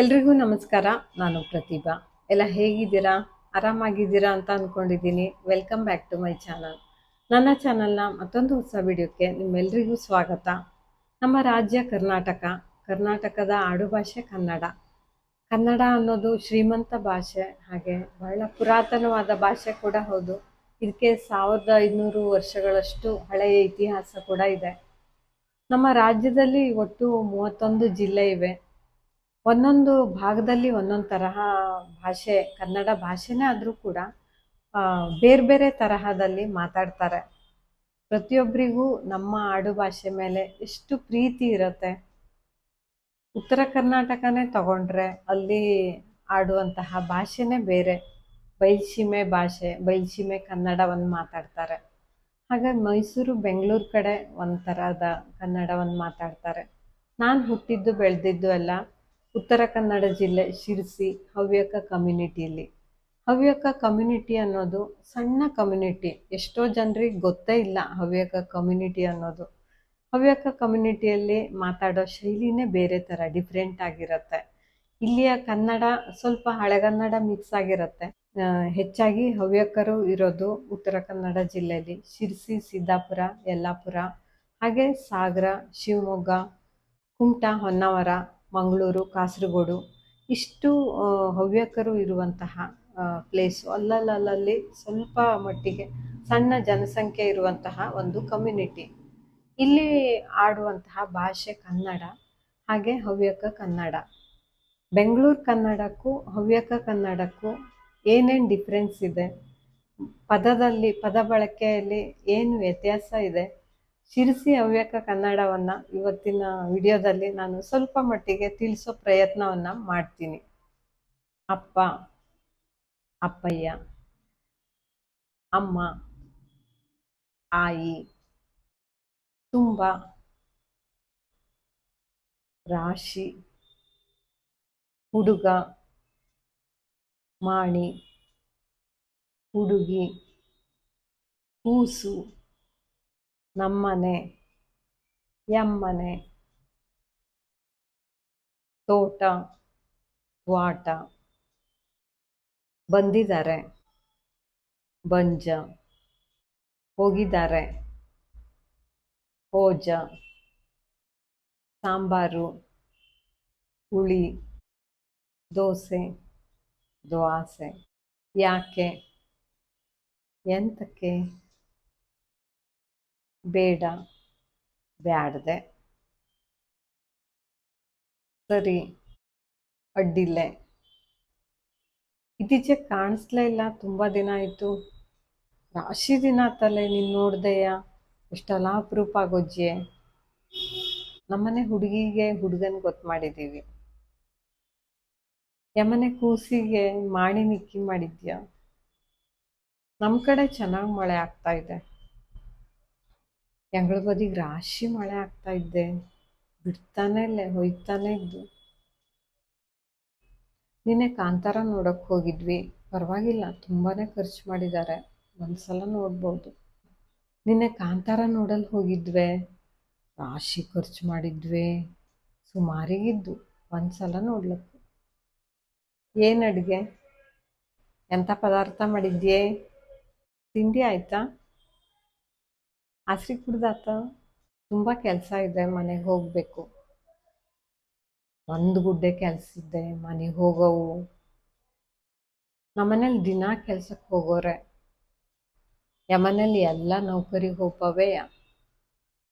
ಎಲ್ರಿಗೂ ನಮಸ್ಕಾರ. ನಾನು ಪ್ರತಿಭಾ. ಎಲ್ಲ ಹೇಗಿದ್ದೀರಾ? ಆರಾಮಾಗಿದ್ದೀರಾ ಅಂತ ಅಂದ್ಕೊಂಡಿದ್ದೀನಿ welcome back to my channel ನನ್ನ ಚಾನಲ್ನ ಮತ್ತೊಂದು ಹೊಸ ವಿಡಿಯೋಕ್ಕೆ ನಿಮ್ಮೆಲ್ರಿಗೂ ಸ್ವಾಗತ. ನಮ್ಮ ರಾಜ್ಯ ಕರ್ನಾಟಕ. ಕರ್ನಾಟಕದ ಆಡುಭಾಷೆ ಕನ್ನಡ. ಕನ್ನಡ ಅನ್ನೋದು ಶ್ರೀಮಂತ ಭಾಷೆ. ಹಾಗೆ ಬಹಳ ಪುರಾತನವಾದ ಭಾಷೆ ಕೂಡ ಹೌದು. ಇದಕ್ಕೆ ಸಾವಿರದ ಐನೂರು ವರ್ಷಗಳಷ್ಟು ಹಳೆಯ ಇತಿಹಾಸ ಕೂಡ ಇದೆ. ನಮ್ಮ ರಾಜ್ಯದಲ್ಲಿ ಒಟ್ಟು ಮೂವತ್ತೊಂದು ಜಿಲ್ಲೆ ಇವೆ. ಒಂದೊಂದು ಭಾಗದಲ್ಲಿ ಒಂದೊಂದು ತರಹ ಭಾಷೆ, ಕನ್ನಡ ಭಾಷೆನೇ ಆದರೂ ಕೂಡ ಬೇರೆ ಬೇರೆ ತರಹದಲ್ಲಿ ಮಾತಾಡ್ತಾರೆ. ಪ್ರತಿಯೊಬ್ಬರಿಗೂ ನಮ್ಮ ಆಡು ಭಾಷೆ ಮೇಲೆ ಎಷ್ಟು ಪ್ರೀತಿ ಇರುತ್ತೆ. ಉತ್ತರ ಕರ್ನಾಟಕನೇ ತಗೊಂಡ್ರೆ ಅಲ್ಲಿ ಆಡುವಂತಹ ಭಾಷೆನೇ ಬೇರೆ. ಬೈಲ್ಸೀಮೆ ಭಾಷೆ, ಬೈಲ್ಸೀಮೆ ಕನ್ನಡವನ್ನು ಮಾತಾಡ್ತಾರೆ. ಹಾಗಾಗಿ ಮೈಸೂರು, ಬೆಂಗಳೂರು ಕಡೆ ಒಂಥರದ ಥರದ ಕನ್ನಡವನ್ನು ಮಾತಾಡ್ತಾರೆ. ನಾನು ಹುಟ್ಟಿದ್ದು, ಬೆಳೆದಿದ್ದು ಎಲ್ಲ ಉತ್ತರ ಕನ್ನಡ ಜಿಲ್ಲೆ ಶಿರಸಿ ಹವ್ಯಕ ಕಮ್ಯುನಿಟಿಯಲ್ಲಿ. ಹವ್ಯಕ ಕಮ್ಯುನಿಟಿ ಅನ್ನೋದು ಸಣ್ಣ ಕಮ್ಯುನಿಟಿ. ಎಷ್ಟೋ ಜನರಿಗೆ ಗೊತ್ತೇ ಇಲ್ಲ ಹವ್ಯಕ ಕಮ್ಯುನಿಟಿ ಅನ್ನೋದು. ಹವ್ಯಕ ಕಮ್ಯುನಿಟಿಯಲ್ಲಿ ಮಾತಾಡೋ ಶೈಲಿನೇ ಬೇರೆ ಥರ ಡಿಫ್ರೆಂಟ್ ಆಗಿರುತ್ತೆ. ಇಲ್ಲಿಯ ಕನ್ನಡ ಸ್ವಲ್ಪ ಹಳೆಗನ್ನಡ ಮಿಕ್ಸ್ ಆಗಿರುತ್ತೆ. ಹೆಚ್ಚಾಗಿ ಹವ್ಯಕರು ಇರೋದು ಉತ್ತರ ಕನ್ನಡ ಜಿಲ್ಲೆಯಲ್ಲಿ. ಶಿರಸಿ, ಸಿದ್ದಾಪುರ, ಯಲ್ಲಾಪುರ, ಹಾಗೆ ಸಾಗರ, ಶಿವಮೊಗ್ಗ, ಕುಮಟಾ, ಹೊನ್ನಾವರ ಮಂಗಳೂರು, ಕಾಸರಗೋಡು, ಇಷ್ಟು ಹವ್ಯಕರು ಇರುವಂತಹ ಪ್ಲೇಸು ಅಲ್ಲಲ್ಲಲ್ಲಿ ಸ್ವಲ್ಪ ಮಟ್ಟಿಗೆ ಸಣ್ಣ ಜನಸಂಖ್ಯೆ ಇರುವಂತಹ ಒಂದು ಕಮ್ಯುನಿಟಿ ಇಲ್ಲಿ ಆಡುವಂತಹ ಭಾಷೆ ಕನ್ನಡ, ಹಾಗೆ ಹವ್ಯಕ ಕನ್ನಡ. ಬೆಂಗಳೂರು ಕನ್ನಡಕ್ಕೂ, ಹವ್ಯಕ ಕನ್ನಡಕ್ಕೂ ಏನೇನು ಡಿಫ್ರೆನ್ಸ್ ಇದೆ? ಪದದಲ್ಲಿ, ಪದ ಬಳಕೆಯಲ್ಲಿ ಏನು ವ್ಯತ್ಯಾಸ ಇದೆ? ಶಿರಸಿ ಹವ್ಯಕ ಕನ್ನಡವನ್ನು ಇವತ್ತಿನ ವಿಡಿಯೋದಲ್ಲಿ ನಾನು ಸ್ವಲ್ಪ ಮಟ್ಟಿಗೆ ತಿಳಿಸೋ ಪ್ರಯತ್ನವನ್ನು ಮಾಡ್ತೀನಿ. ಅಪ್ಪ, ಅಪ್ಪಯ್ಯ, ಅಮ್ಮ, ಆಯಿ, ತುಂಬ, ರಾಶಿ, ಹುಡುಗ, ಮಾಣಿ, ಹುಡುಗಿ, ಕೂಸು. ನಮ್ಮನೆ ಎಮ್ಮನೆ ತೋಟ ತ್ವಾಟ ಬಂದಿದ್ದಾರೆ ಬಂಜ ಹೋಗಿದ್ದಾರೆ ಹೋಜ ಸಾಂಬಾರು ಹುಳಿ ದೋಸೆ ದ್ವಾಸೆ ಯಾಕೆ ಎಂತಕ್ಕೆ? ಬೇಡ, ಬ್ಯಾಡದೆ. ಸರಿ, ಅಡ್ಡಿಲ್ಲ. ಇತ್ತೀಚೆಗೆ ಕಾಣಿಸ್ಲೇ ಇಲ್ಲ, ತುಂಬ ದಿನ ಆಯಿತು. ರಾಶಿ ದಿನ ತಲೆ ನೀನು ನೋಡ್ದೆಯ? ಎಷ್ಟೆಲ್ಲ ಅಪರೂಪ ಆಗೋಜ್ಜೆ ನಮ್ಮನೆ ಹುಡುಗಿಗೆ, ಹುಡುಗನ ಗೊತ್ತು ಮಾಡಿದ್ದೀವಿ ಯಮನೆ ಕೂಸಿಗೆ ಮಾಡಿ ನಿಕ್ಕಿ ಮಾಡಿದ್ಯಾ? ನಮ್ಮ ಕಡೆ ಚೆನ್ನಾಗಿ ಮಳೆ ಆಗ್ತಾ ಇದೆ. ಎಂಗಳ ಬದಿಗೆ ರಾಶಿ ಮಳೆ ಆಗ್ತಾ ಇದ್ದೆ ಬಿಡ್ತಾನೆ ಇಲ್ಲ ಹೋಯ್ತಾನೆ ಇದ್ದು ನಿನ್ನೆ ಕಾಂತಾರ ನೋಡಕ್ಕೆ ಹೋಗಿದ್ವಿ ಪರವಾಗಿಲ್ಲ ತುಂಬಾ ಖರ್ಚು ಮಾಡಿದ್ದಾರೆ ಒಂದ್ಸಲ ನೋಡ್ಬೋದು ನಿನ್ನೆ ಕಾಂತಾರ ನೋಡಲು ಹೋಗಿದ್ವೆ ರಾಶಿ ಖರ್ಚು ಮಾಡಿದ್ವಿ ಸುಮಾರಿಗಿದ್ದು ಒಂದ್ಸಲ ನೋಡ್ಲಿಕ್ಕೆ ಏನು ಅಡುಗೆ ಎಂಥ ಪದಾರ್ಥ ಮಾಡಿದ್ಯೆ ತಿಂಡಿ ಆಯ್ತಾ ಹಸ್ರಿ ಕುಡ್ದಾತ ತುಂಬ ಕೆಲಸ ಇದೆ, ಮನೆಗೆ ಹೋಗಬೇಕು. ಒಂದು ಗುಡ್ಡೆ ಕೆಲಸ ಇದೆ, ಮನೆಗೆ ಹೋಗೋವು. ನಮ್ಮನೇಲಿ ದಿನಾ ಕೆಲ್ಸಕ್ಕೆ ಹೋಗೋರೆ. ಯಮನೇಲಿ ಎಲ್ಲ ನೌಕರಿಗೆ ಹೋಗ್ಪವೆ